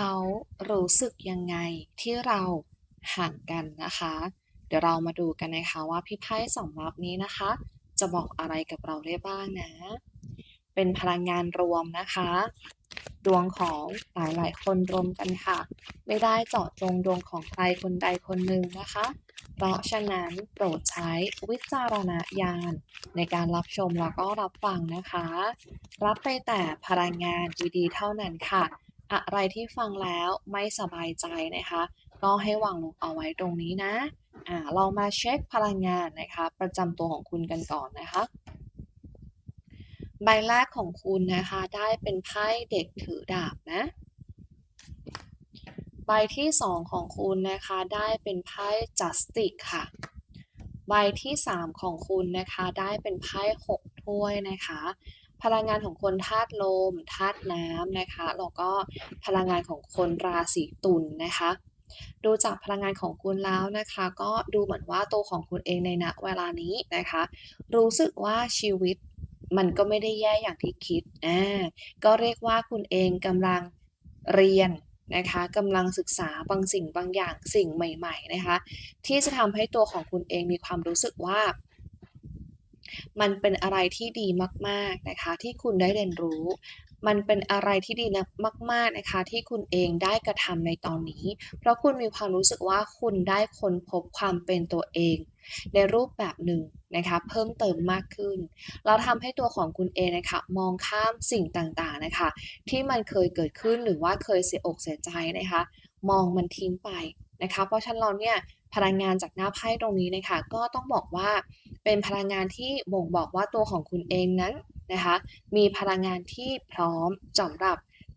เขารู้สึกยังไงที่เราห่างกันนะคะ เดี๋ยวเรามาดูกันนะคะว่าพี่ไพ่สองรับนี้นะคะ จะบอกอะไรกับเราได้บ้างนะ เป็นพลังงานรวมนะคะ ดวงของหลายๆคนรวมกันค่ะ ไม่ได้เจาะจงดวงของใครคนใดคนหนึ่งนะคะ เพราะฉะนั้นโปรดใช้วิจารณญาณในการรับชมแล้วก็รับฟังนะคะ รับไปแต่พลังงานดีๆเท่านั้นค่ะ อะไรที่ฟังแล้วไม่สบายใจนะคะ ก็ให้วางลงเอาไว้ตรงนี้นะอ่าเรามาเช็คพลังงานนะคะ ประจำตัวของคุณกันก่อนนะคะ ใบแรกของคุณนะคะ ได้เป็นไพ่เด็กถือดาบนะ ใบที่สองของคุณนะคะ ได้เป็นไพ่จัสติกค่ะ ใบที่สามของคุณนะคะ ได้เป็นไพ่หกถ้วยนะคะ พลังงานของคนธาตุลมธาตุน้ำนะคะแล้วก็พลังงานของคนราศีตุลนนะคะ ดูจากพลังงานของคุณแล้วนะคะ ก็ดูเหมือนว่าตัวของคุณเองในณเวลานี้นะคะ รู้สึกว่าชีวิตมันก็ไม่ได้แย่อย่างที่คิดอ่าก็เรียกว่าคุณเองกำลังเรียนนะคะกำลังศึกษาบางสิ่งบางอย่างสิ่งใหม่ ๆนะคะ ที่จะทำให้ตัวของคุณเองมีความรู้สึกว่า มันเป็นอะไรที่ดีมาก ๆ นะคะ ที่คุณได้เรียนรู้ มันเป็นอะไรที่ดีนะมาก ๆ นะคะ ที่คุณเองได้กระทำในตอนนี้ เพราะคุณมีความรู้สึกว่าคุณได้ค้นพบความเป็นตัวเอง ในรูปแบบหนึ่งนะคะเพิ่มเติมมากขึ้น เราทำให้ตัวของคุณเองนะคะมองข้ามสิ่งต่าง ๆ นะคะ ที่มันเคยเกิดขึ้นหรือว่าเคยเสียอกเสียใจนะคะ มองมันทิ้งไป นะคะ เพราะฉะนั้นเราเนี่ยพลังงานจากหน้าไพ่ตรงนี้นะคะก็ต้องบอกว่าเป็นพลังงานที่บ่งบอกว่าตัวของคุณเองนั้นนะคะ มีพลังงานที่พร้อมสำหรับ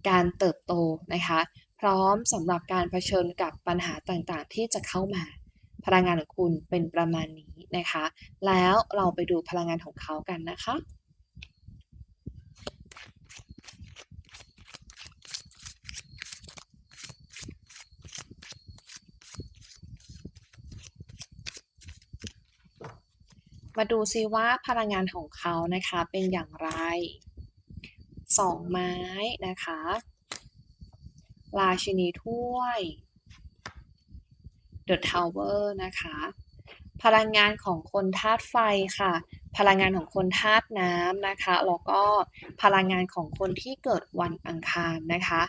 การเติบโตนะคะ พร้อมสำหรับการเผชิญกับปัญหาต่างๆ ที่จะเข้ามา พลังงานของคุณเป็นประมาณนี้นะคะ แล้วเราไปดูพลังงานของเขากันนะคะ มาดูซิว่าพลังงานของเขานะคะเป็นอย่างไรสองไม้นะคะราชินีถ้วย The Tower นะคะ พลังงานของคนธาตุไฟค่ะ พลังงานของคนธาตุน้ำนะคะ แล้วก็พลังงานของคนที่เกิดวันอังคารนะคะ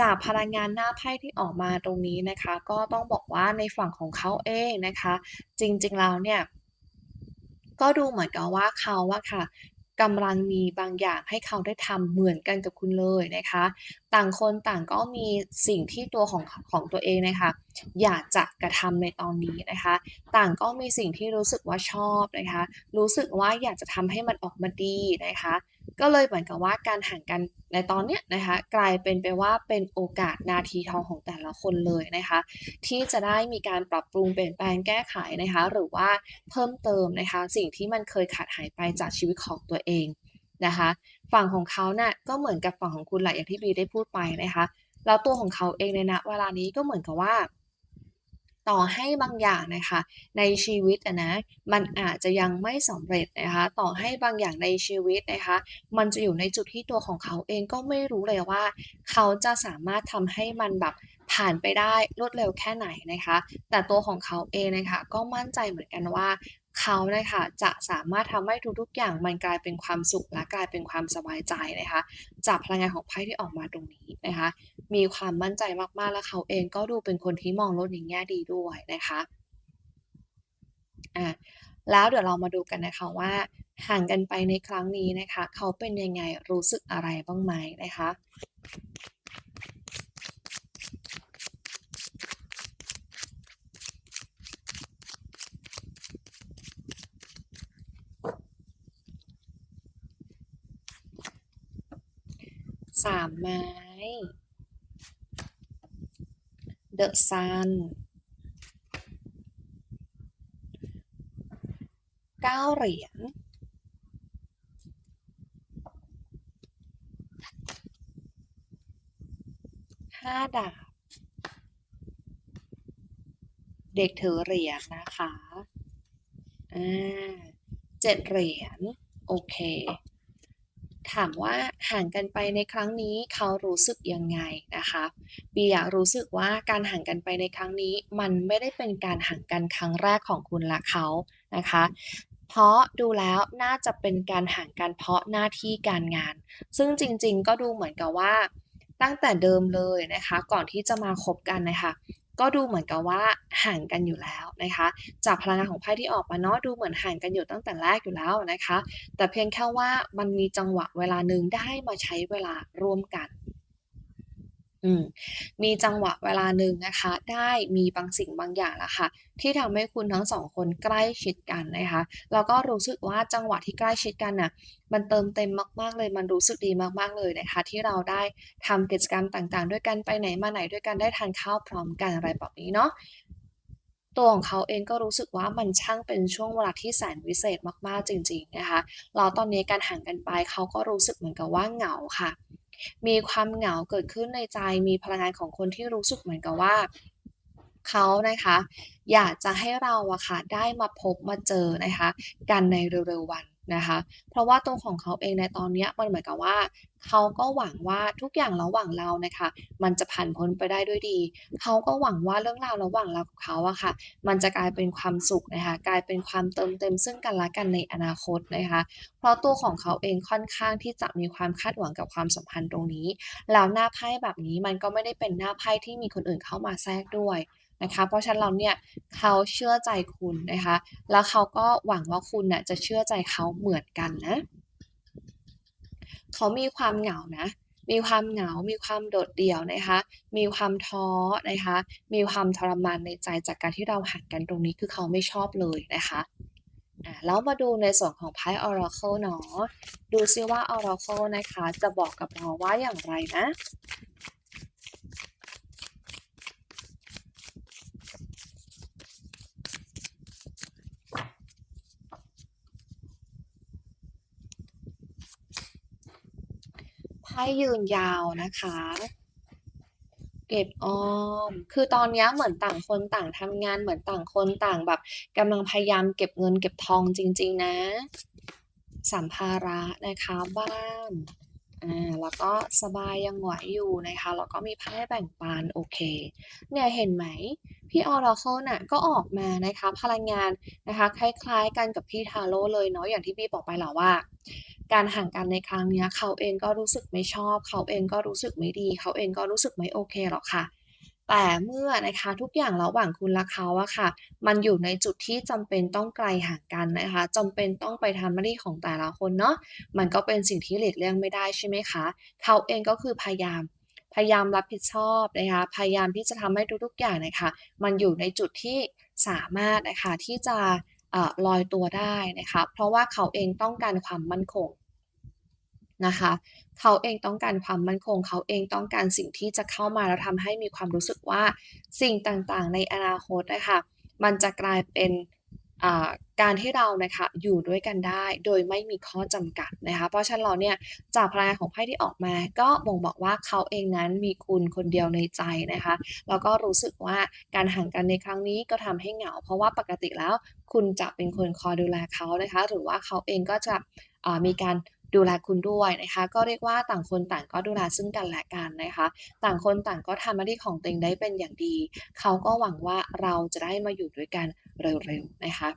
จากพลังงานหน้าไพ่ที่ออกมาตรงนี้นะคะ ก็ต้องบอกว่าในฝั่งของเขาเองนะคะ จริงๆแล้วเนี่ย ก็ดูเหมือนกับว่าเขาว่าค่ะกำลังมีบางอย่างให้เขาได้ทำเหมือนกันกับคุณเลยนะคะ ต่างคนต่างก็มีสิ่งที่ตัวของของตัวเองนะคะ อยากจะกระทำในตอนนี้นะคะ ต่างก็มีสิ่งที่รู้สึกว่าชอบนะคะ รู้สึกว่าอยากจะทำให้มันออกมาดีนะคะ ก็เลยเหมือนกับว่าการห่างกันในตอนเนี้ยนะคะ กลายเป็นไปว่าเป็นโอกาสนาทีทองของแต่ละคนเลยนะคะ ที่จะได้มีการปรับปรุงเปลี่ยนแปลงแก้ไขนะคะ หรือว่าเพิ่มเติมนะคะ สิ่งที่มันเคยขาดหายไปจากชีวิตของตัวเองนะคะ ฝั่งของเขาเนะ่ะก็เหมือนกับฝั่งของคุณแหละอย่างที่บีได้พูดไปนะคะแล้วตัวของเขาเองในณเวลานี้ก็เหมือนกับว่า ต่อให้บางอย่างนะคะ ในชีวิตนะมันอาจจะยังไม่สำเร็จนะคะ ต่อให้บางอย่างในชีวิตนะคะ มันจะอยู่ในจุดที่ตัวของเขาเองก็ไม่รู้เลยว่า เขาจะสามารถทำให้มันแบบผ่านไปได้รวดเร็วแค่ไหนนะคะ แต่ตัวของเขาเองนะคะ ก็มั่นใจเหมือนกันว่า เขานะคะจะสามารถทำให้ทุกๆ อย่างมันกลายเป็นความสุขและกลายเป็นความสบายใจนะคะ จากพลังงานของไพ่ที่ออกมาตรงนี้นะคะ มีความมั่นใจมากๆ แล้วเขาเองก็ดูเป็นคนที่มองโลกในแง่ดีด้วยนะคะอะแล้วเดี๋ยวเรามาดูกันนะคะว่าห่างกันไปในครั้งนี้นะคะ เขาเป็นยังไงรู้สึกอะไรบ้างไหมนะคะ สามไม้ The Sun เก้าเหรียญห้าดาบ เด็กถือเหรียญนะคะ อ่าเจ็ดเหรียญ โอเค ไทามว่าห่างกันไปในครั้งนี้เขารู้สึกยังไงนะคะบีอยากรู้สึกว่าการห่างกันไปในครั้งนี้ มันไม่ได้เป็นการห่างกันครั้งแรกของคุณและเขานะคะ เพราะดูแล้วน่าจะเป็นการห่างกันเพราะหน้าที่การงาน ซึ่งจริงๆ ก็ดูเหมือนกับว่าตั้งแต่เดิมเลยนะคะ ก่อนที่จะมาคบกันนะคะ ก็ดูเหมือนกับว่าห่างกันอยู่แล้วนะคะ จากพลังงานของไพ่ที่ออกมาเนาะดูเหมือนห่างกันอยู่ตั้งแต่แรกอยู่แล้วนะคะ แต่เพียงแค่ว่ามันมีจังหวะเวลาหนึ่งได้มาใช้เวลาร่วมกัน มีจังหวะเวลาหนึ่งนะคะ ได้มีบางสิ่งบางอย่างแล้วค่ะ ที่ทำให้คุณทั้งสองคนใกล้ชิดกันนะคะแล้วก็รู้สึกว่าจังหวะที่ใกล้ชิดกันน่ะมันเติมเต็มมาก ๆ เลยมันรู้สึกดีมากๆเลยนะคะ ที่เราได้ทำกิจกรรมต่างๆ ด้วยกันไปไหนมาไหนด้วยกันได้ทานข้าวพร้อมกันอะไรแบบนี้เนาะ ตัวของเขาเองก็รู้สึกว่ามันช่างเป็นช่วงเวลาที่แสนวิเศษมากๆจริงๆนะคะแล้วตอนนี้การห่างกันไปเขาก็รู้สึกเหมือนกับว่าเหงาค่ะ มีความเหงาเกิดขึ้นในใจมีพลังงานของคนที่รู้สึกเหมือนกับว่าเขานะคะ อยากจะให้เราอะค่ะได้มาพบมาเจอนะคะ กันในเร็วๆวัน นะคะ เพราะว่าตัวของเขาเองในตอนนี้มันเหมือนกับว่า เขาก็หวังว่าทุกอย่างระหว่างเรานะคะ มันจะผ่านพ้นไปได้ด้วยดี เขาก็หวังว่าเรื่องราวระหว่างเรากับเขาอะค่ะ มันจะกลายเป็นความสุขนะคะ กลายเป็นความเติมเต็มซึ่งกันและกันในอนาคตนะคะ เพราะตัวของเขาเองค่อนข้างที่จะมีความคาดหวังกับความสัมพันธ์ตรงนี้ แล้วหน้าไพ่แบบนี้มันก็ไม่ได้เป็นหน้าไพ่ที่มีคนอื่นเข้ามาแทรกด้วย นะคะ เพราะฉะนั้นเราเนี่ยเขาเชื่อใจคุณนะคะ แล้วเขาก็หวังว่าคุณน่ะจะเชื่อใจเขาเหมือนกันนะ เขามีความเหงานะ มีความเหงา มีความโดดเดี่ยวนะคะ มีความท้อนะคะ มีความทรมานในใจจากการที่เราห่างกันตรงนี้คือเขาไม่ชอบเลยนะคะอ่าแล้วมาดูในส่วนของไพ่ Oracle เนาะ ดูซิว่า Oracle นะคะ จะบอกกับเราว่าอย่างไรนะ ให้ยืนยาวนะคะ เก็บออม คือตอนนี้เหมือนต่างคนต่างทำงานเหมือนต่างคนต่างแบบกำลังพยายามเก็บเงินเก็บทองจริง ๆ นะ สัมภาระนะคะบ้านอ่าแล้วก็สบายยังไหวอยู่นะคะแล้วก็มีไพ่แบ่งปันโอเค เนี่ยเห็นไหมพี่ออร์เคิลน่ะก็ออกมานะคะพลังงานนะคะ คล้ายๆกันกับพี่ทาโร่เลยเนาะอย่างที่พี่บอกไปแล้วว่า การห่างกันในครั้งนี้เขาเองก็รู้สึกไม่ชอบ เขาเองก็รู้สึกไม่ดี เขาเองก็รู้สึกไม่โอเคหรอกค่ะ แต่เมื่อนะคะทุกอย่างระหว่างคุณและเขาอะค่ะ มันอยู่ในจุดที่จำเป็นต้องไกลห่างกันนะคะจำเป็นต้องไปทำหน้าที่ของแต่ละคนเนาะมันก็เป็นสิ่งที่หลีกเลี่ยงไม่ได้ใช่ไหมคะ เขาเองก็คือพยายามพยายามรับผิดชอบนะคะ พยายามที่จะทำให้ทุกๆอย่างนะคะ มันอยู่ในจุดที่สามารถนะคะที่จะ ลอยตัวได้นะคะเพราะว่าเขาเองต้องการความมั่นคงนะคะเขาเองต้องการความมั่นคง เขาเองต้องการสิ่งที่จะเข้ามาแล้วทำให้มีความรู้สึกว่าสิ่งต่างๆ ในอนาคตนะคะมันจะกลายเป็นการที่เรานะคะอยู่ด้วยกันได้โดยไม่มีข้อจำกัดนะคะเพราะฉะนั้นเราเนี่ยจากพลังงานของไพ่ที่ออกมาก็บ่งบอกว่าเขาเองนั้นมีคุณคนเดียวในใจนะคะแล้วก็รู้สึกว่าการห่างกันในครั้งนี้ก็ทำให้เหงา เพราะว่าปกติแล้ว คุณจะเป็นคนคอยดูแลเขานะคะ หรือว่าเขาเองก็จะมีการดูแลคุณด้วยนะคะ ก็เรียกว่าต่างคนต่างก็ดูแลซึ่งกันและกันนะคะ ต่างคนต่างก็ทำหน้าที่ของตัวเองได้เป็นอย่างดี เขาก็หวังว่าเราจะได้มาอยู่ด้วยกันเร็วๆนะคะ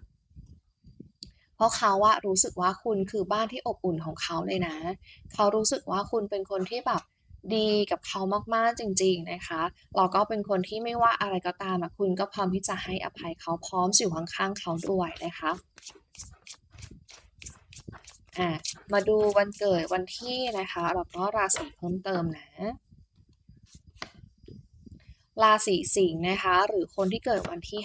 เพราะเขาว่ารู้สึกว่าคุณคือบ้านที่อบอุ่นของเขาเลยนะ เขารู้สึกว่าคุณเป็นคนที่แบบ ดีกับเขามากๆจริง ๆนะคะ เราก็เป็นคนที่ไม่ว่าอะไรก็ตามคุณก็พร้อมที่จะให้อภัยเขาพร้อมอยู่ข้างๆเขาด้วยนะคะอะมาดูวันเกิดวันที่นะคะแล้วก็ราศีเพิ่มเติมนะราศีสิงห์นะคะ หรือคนที่เกิดวันที่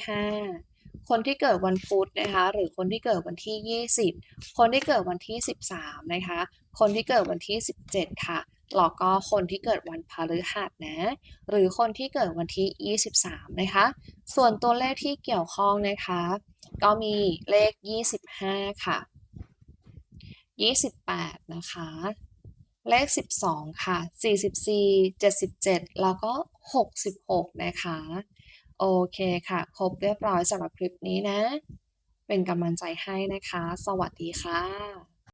5 คนที่เกิดวันพุธนะคะ หรือคนที่เกิดวันที่ 20 คนที่เกิดวันที่ 13 นะคะ คนที่เกิดวันที่ 17 ค่ะ แล้วก็คนที่เกิดวันพฤหัสนะ หรือคนที่เกิดวันที่ 23 นะคะ ส่วนตัวเลขที่เกี่ยวข้องนะคะ ก็มีเลข 25 ค่ะ 28 นะคะ เลข 12 ค่ะ 44 77 แล้วก็ 66 นะคะ โอเคค่ะ ครบเรียบร้อยสำหรับคลิปนี้นะ เป็นกำลังใจให้นะคะ สวัสดีค่ะ